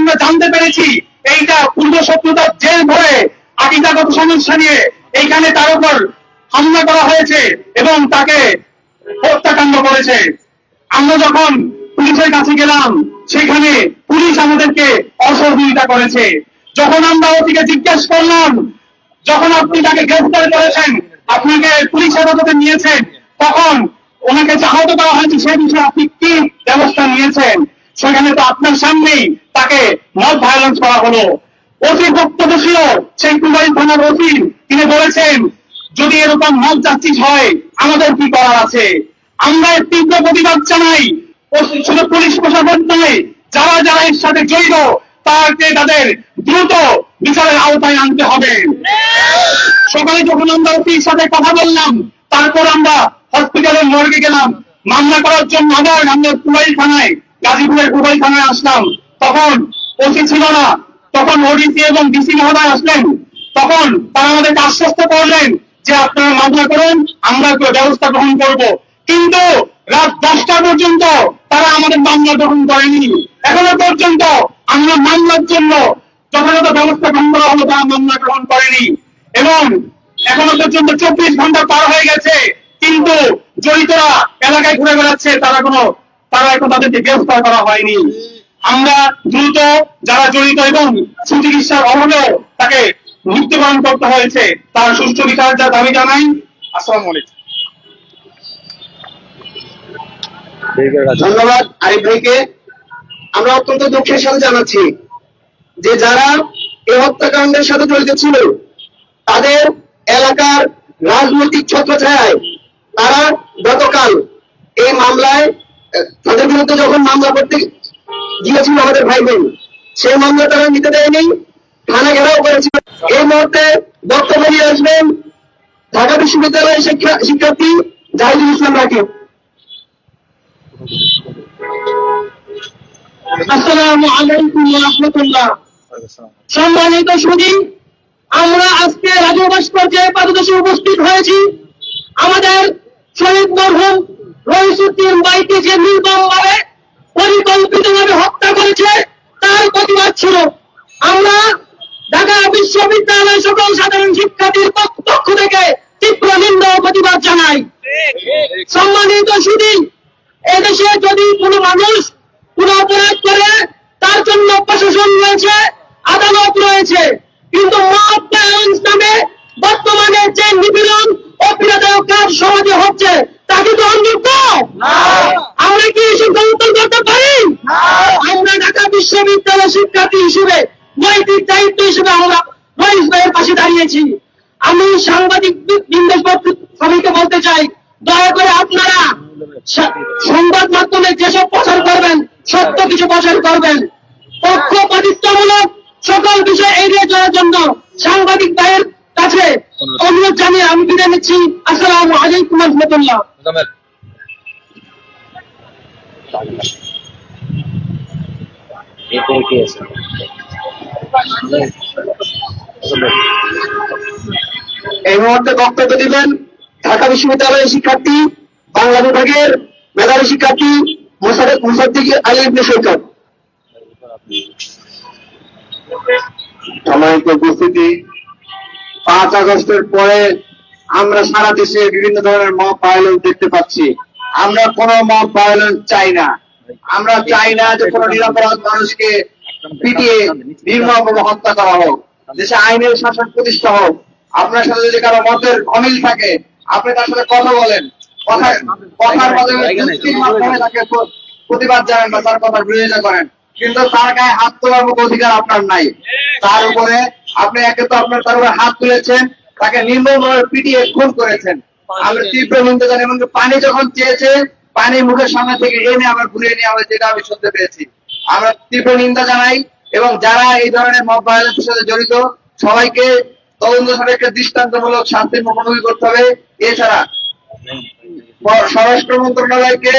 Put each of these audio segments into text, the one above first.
আমরা জানতে পেরেছি এইটা পূর্ব শত্রুতার জেল ধরে আকিদাগত সমস্যা নিয়ে এইখানে তার উপর হামলা করা হয়েছে এবং তাকে হত্যাকাণ্ড করেছে। আমরা যখন পুলিশের কাছে গেলাম, সেখানে পুলিশ আমাদেরকে অসহযোগিতা করেছে। যখন আমরা ওটিকে জিজ্ঞেস করলাম, যখন আপনি তাকে গ্রেফতার করেছেন, আপনাকে পুলিশ হেফাজতে নিয়েছেন, তখন ওনাকে যে আহত করা হয়েছে, সে বিষয়ে আপনি কি ব্যবস্থা নিয়েছেন? সেখানে তো আপনার সামনেই তাকে মব ভায়োলেন্স করা হলো। অতি ভক্তদোষীয় সেই কুমারী থানার ওসি, তিনি বলেছেন, যদি এরকম মব চাচ্ছিস হয়, আমাদের কি করার আছে? আমরা তীব্র প্রতিবাদ জানাই। শুধু পুলিশ প্রশাসন নয়, যারা যারা এর সাথে জড়িত, তাকে তাদের দ্রুত বিচারের আওতায় আনতে হবে। সকালে যখন আমরা ওসির সাথে কথা বললাম, তারপর আমরা হসপিটালের মর্গে গেলাম। মামলা করার জন্য আবার আমরা কুবাই থানায় গাজীপুরের কুবাই থানায় আসলাম। তখন ওসি ছিল না। তখন ওডিসি এবং ডিসি মহোদয় আসলেন। তখন তারা আমাদেরকে আশ্বস্ত করলেন যে আপনারা মামলা করুন, আমরা ব্যবস্থা গ্রহণ করব। কিন্তু রাত দশটা পর্যন্ত তারা আমাদের মামলা গ্রহণ করেনি। এখনও পর্যন্ত আমরা মামলার জন্য যথাযথ ব্যবস্থা গ্রহণ করা হলো, তারা মামলা গ্রহণ করেনি। এবং এখনও পর্যন্ত চব্বিশ ঘণ্টা পার হয়ে গেছে। কিন্তু জড়িতরা এলাকায় ঘুরে বেড়াচ্ছে, তারা কোনো তারা এখন তাদেরকে গ্রেফতার করা হয়নি। আমরা দ্রুত যারা জড়িত এবং সুচিকিৎসার অভাবেও তাকে মৃত্যুবরণ করতে হয়েছে, তার সুষ্ঠু বিচার যা দাবি জানাই। আসসালামু আলাইকুম। ধন্যবাদ আরিফ ভাইকে। আমরা অত্যন্ত দুঃখের সাথে জানাচ্ছি যে যারা এই হত্যাকাণ্ডের সাথে জড়িত ছিল, তাদের এলাকার রাজনৈতিক ছত্রছায়ায় তারা গতকাল এই মামলায় তাদের বিরুদ্ধে যখন মামলা করতে গিয়েছিল আমাদের ভাই বোন, সেই মামলা তারা নিতে দেয়নি থানা ঘেরাও করেছিল। এই মুহূর্তে বক্তব্য নিয়ে আসবেন ঢাকা বিশ্ববিদ্যালয়ের শিক্ষা শিক্ষার্থী জাহিদুল ইসলাম রাকিব। আসসালামু আলাইকুম রাহমাতুল্লাহ। সম্মানিত সুদী আমরা আজকে রাজু ভাস্কর্যে পাদদেশে উপস্থিত হয়েছি। আমাদের শহীদ মরহুম রহিসুদ্দিন বাইকে যে নির্মমভাবে পরিকল্পিতভাবে হত্যা করেছে, তার প্রতিবাদ ছিল। আমরা ঢাকা বিশ্ববিদ্যালয় সকল সাধারণ শিক্ষার্থীর পক্ষ- থেকে তীব্র নিন্দা প্রতিবাদ জানাই। সম্মানিত সুদী এদেশে যদি কোনো মানুষ কোনো অপরাধ করে, তার জন্য প্রশাসন রয়েছে, আদালত রয়েছে। কিন্তু মব নামে বর্তমানে যে নিপীড়ন কাজ সমাজে হচ্ছে তা কি গ্রহণযোগ্য আমরা কি এসব সমর্থন করতে পারি? আমরা ঢাকা বিশ্ববিদ্যালয় শিক্ষার্থী হিসেবে নৈতিক দায়িত্ব হিসেবে আমরা রয়েশ ভাইয়ের পাশে দাঁড়িয়েছি। আমি সাংবাদিক সবাইকে বলতে চাই দয়া করে আপনারা সংবাদ মাধ্যমে যেসব প্রচার করবেন সত্য কিছু প্রচার করবেন পক্ষপাতিত্বমূলক সকল বিষয় এড়িয়ে চলার জন্য সাংবাদিক ভাইয়ের কাছে অনুরোধ জানিয়ে আমি বিদায় নিচ্ছি। আসসালামু আলাইকুম রহমতুল্লাহ। এরপরে কি আছে এই মুহূর্তে বক্তব্য দিবেন ঢাকা বিশ্ববিদ্যালয়ের শিক্ষার্থী বাংলা বিভাগের মেধাবী শিক্ষার্থী মুসাদ্দিক মুসাদ্দিক আলী ইবনে সৈকত। সম্মানিত উপস্থিতি। পাঁচ আগস্টের পরে আমরা সারা দেশে বিভিন্ন ধরনের মব ভায়োলেন্স দেখতে পাচ্ছি। আমরা কোনো মব ভায়োলেন্স চাই না। আমরা চাই না যে কোনো নিরাপরাধ মানুষকে পিটিয়ে নির্মমভাবে হত্যা করা হোক। দেশে আইনের শাসন প্রতিষ্ঠা হোক। আপনার সাথে যদি কারও মতের অমিল থাকে, আপনি তার সাথে কথা বলেন। কথা কথার মাধ্যমে তাকে প্রতিবাদ জানান বা তার কথার বিরোধিতা করেন কিন্তু তার গায়ে হাত অধিকার আপনার নাই। তার উপরে আপনি একে তো আপনার তার উপরে হাত তুলেছেন তাকে নির্মমভাবে পিটিয়ে খুন করেছেন। আমরা তীব্র নিন্দা জানি এবং পানি যখন চেয়েছে পানি মুখের সামনে থেকে এনে আবার ঘুরিয়ে নেওয়া হয়েছে এটা আমি শুনতে পেয়েছি। আমরা তীব্র নিন্দা জানাই এবং যারা এই ধরনের মব ভায়োলেন্সের সাথে জড়িত সবাইকে তদন্ত সাপেক্ষে দৃষ্টান্তমূলক শাস্তির মুখোমুখি করতে হবে। এছাড়া স্বরাষ্ট্র মন্ত্রণালয়কে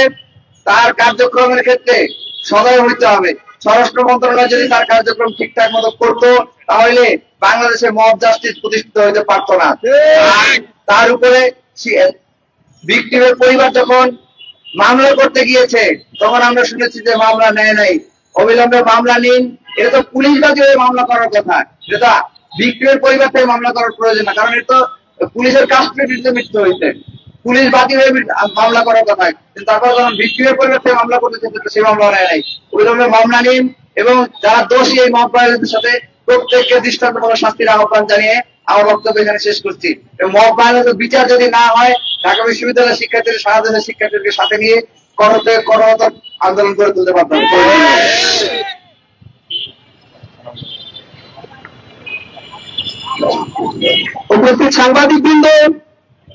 তার কার্যক্রমের ক্ষেত্রে সদয় হইতে হবে। স্বরাষ্ট্র মন্ত্রণালয় যদি তার কার্যক্রম ঠিকঠাক মতো করতো তাহলে বাংলাদেশে মব জাস্টিস প্রতিষ্ঠিত হইতে পারতো না। তার উপরে ভিক্টিমের পরিবার যখন মামলা করতে গিয়েছে তখন আমরা শুনেছি যে মামলা নেয় নাই। অবিলম্বে মামলা নিন। এটা তো পুলিশ বাদী হয়ে মামলা করার কথা। এটা তো পরিবার থেকে মামলা করার প্রয়োজন না কারণ এটা তো পুলিশের কাস্টডিতে মৃত্যু হয়েছে। পুলিশ বাদী হয়ে মামলা করার কথা। কিন্তু তারপর যখন বিক্রির পরিবার থেকে মামলা করতে সেই মামলা নেয় নাই। ওই ধরনের মামলা নিন এবং যারা দোষী এই মহাপ্রায়োজনের সাথে প্রত্যেককে দৃষ্টান্তমূলক শাস্তির আহ্বান জানিয়ে আমার বক্তব্য এখানে শেষ করছি। এবং মহাপ্রায়োজনের বিচার যদি না হয়, ঢাকা বিশ্ববিদ্যালয়ের শিক্ষার্থীদের সারা দেশের শিক্ষার্থীদেরকে সাথে নিয়ে করতে করত আন্দোলন করে তুলতে পারতাম উপস্থিত সাংবাদিক বৃন্দ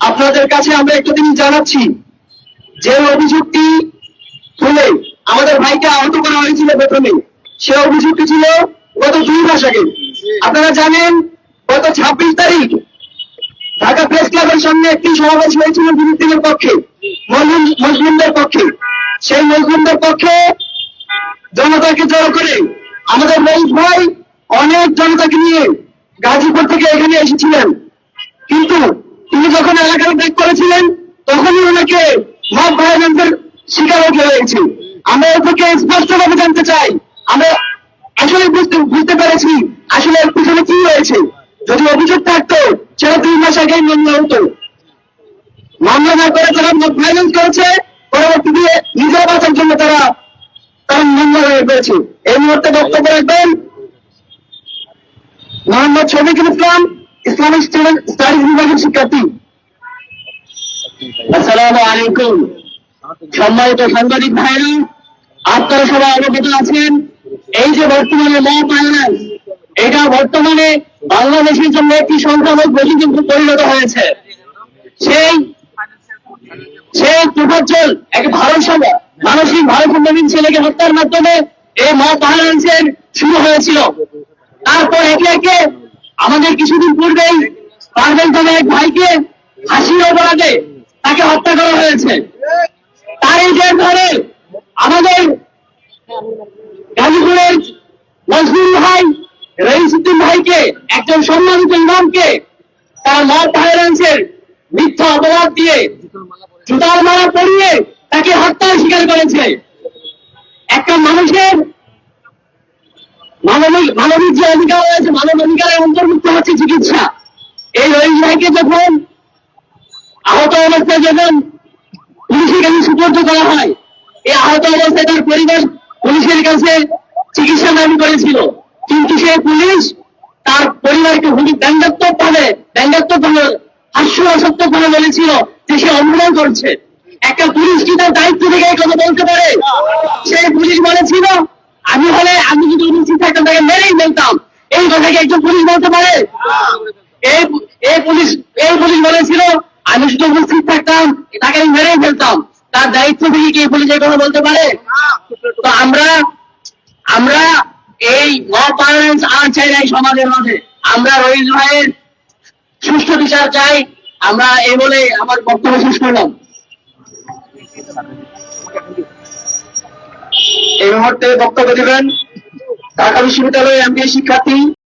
আপনাদের কাছে আমরা একটা জিনিস জানাচ্ছি, যে অভিযোগটি তুলে আমাদের ভাইকে আহত করা হয়েছিল প্রথমে, সে অভিযোগটি ছিল গত দুই মাস আগে। আপনারা জানেন, গত ছাব্বিশ তারিখ ঢাকা প্রেস ক্লাবের সামনে একটি সমাবেশ হয়েছিল বিরোধীদের পক্ষে, মজলুম- মজলুমদের পক্ষে। সেই মজলুমদের পক্ষে জনতাকে জড়ো করে আমাদের রইস ভাই অনেক জনতাকে নিয়ে গাজীপুর থেকে এখানে এসেছিলেন। কিন্তু তিনি যখন এলাকার ব্রেক করেছিলেন, তখনই ওনাকে মব ভায়োলেন্সের শিকার হতে হয়েছে। আমরা এর থেকে স্পষ্টভাবে জানতে চাই, আমরা আসলে বুঝতে বুঝতে পেরেছি আসলে এর পিছনে কি হয়েছে যদি অভিযোগ থাকতো, সেটা দুই মাস আগেই মামলা হতো। মামলা না করে তারা মব ভায়োলেন্স করেছে, পরবর্তীতে নিজের বাঁচার জন্য তারা তারা মামলা হয়ে পেয়েছে এই মুহূর্তে বক্তব্য রাখবেন Mohammad Shafiqul Islam. Islamic student studies বিভাগের শিক্ষার্থী। আসসালামু আলাইকুম। সম্মানিত সাংবাদিক ভাইরা আপনারা সবাই অবগত আছেন, এই যে বর্তমানে মা ফাইন্যান্স এটা বর্তমানে বাংলাদেশের জন্য একটি সংক্রামক ব্যাধি কিন্তু পরিণত হয়েছে। সেই সেই প্রফজ্জল এক ভারসাম্য মানসিক ভারসাম্যহীন ছেলেকে হত্যার মাধ্যমে এই মা ফাইন্যান্সের শুরু হয়েছিল। তারপর একে একে আমাদের কিছুদিন পূর্বেই পারভেজ নামে এক ভাইকে হাসির অপরাধে তাকে হত্যা করা হয়েছে। তার এই জের ধরে আমাদের গাজীপুরের নজরুল ভাই রহিসুদ্দিন ভাইকে, একজন সম্মানিত ইমামকে তার মত ভাইলেন্সের মিথ্যা অপবাদ দিয়ে জুতার মালা পরিয়ে তাকে হত্যার স্বীকার করেছে। একটা মানুষের মানবিক মানবিক যে অধিকার রয়েছে, মানব অধিকারের অন্তর্ভুক্ত হচ্ছে চিকিৎসা। এই রহিস ভাইকে যখন আহত অবস্থায় যখন পুলিশের কাছে সুপর্দ করা হয়, এই আহত অবস্থায় তার পরিবার পুলিশের কাছে চিকিৎসা দাবি করেছিল। কিন্তু সেই পুলিশ তার পরিবারকে হুলি ব্যঙ্গাত্মক ভাবে ব্যঙ্গাত্মক ভাবে হাস্যরসাত্মক ভাবে বলেছিল যে সে অভিনয় করছে। একটা পুলিশ কি তার দায়িত্ব থেকে কথা বলতে পারে? সেই পুলিশ বলেছিল আমি হলে আমি যদি উপস্থিত থাকতাম তাকে মেরেই ফেলতাম, এই কথা কি একজন পুলিশ বলতে পারে? এই পুলিশ এই পুলিশ বলেছিল, আমি শুধু উপস্থিত থাকতাম, তাকে আমি মেরেই ফেলতাম। তার দায়িত্ব থেকে কি পুলিশ এই কথা বলতে পারে? তো আমরা আমরা এই গভর্নেন্স আর চাই না এই সমাজের মাঝে আমরা রহিজ ভাইয়ের সুষ্ঠু বিচার চাই। আমরা এই বলে আমার বক্তব্য শেষ করলাম। এই মুহূর্তে বক্তব্য দেবেন ঢাকা বিশ্ববিদ্যালয়ের এমবিএ শিক্ষার্থী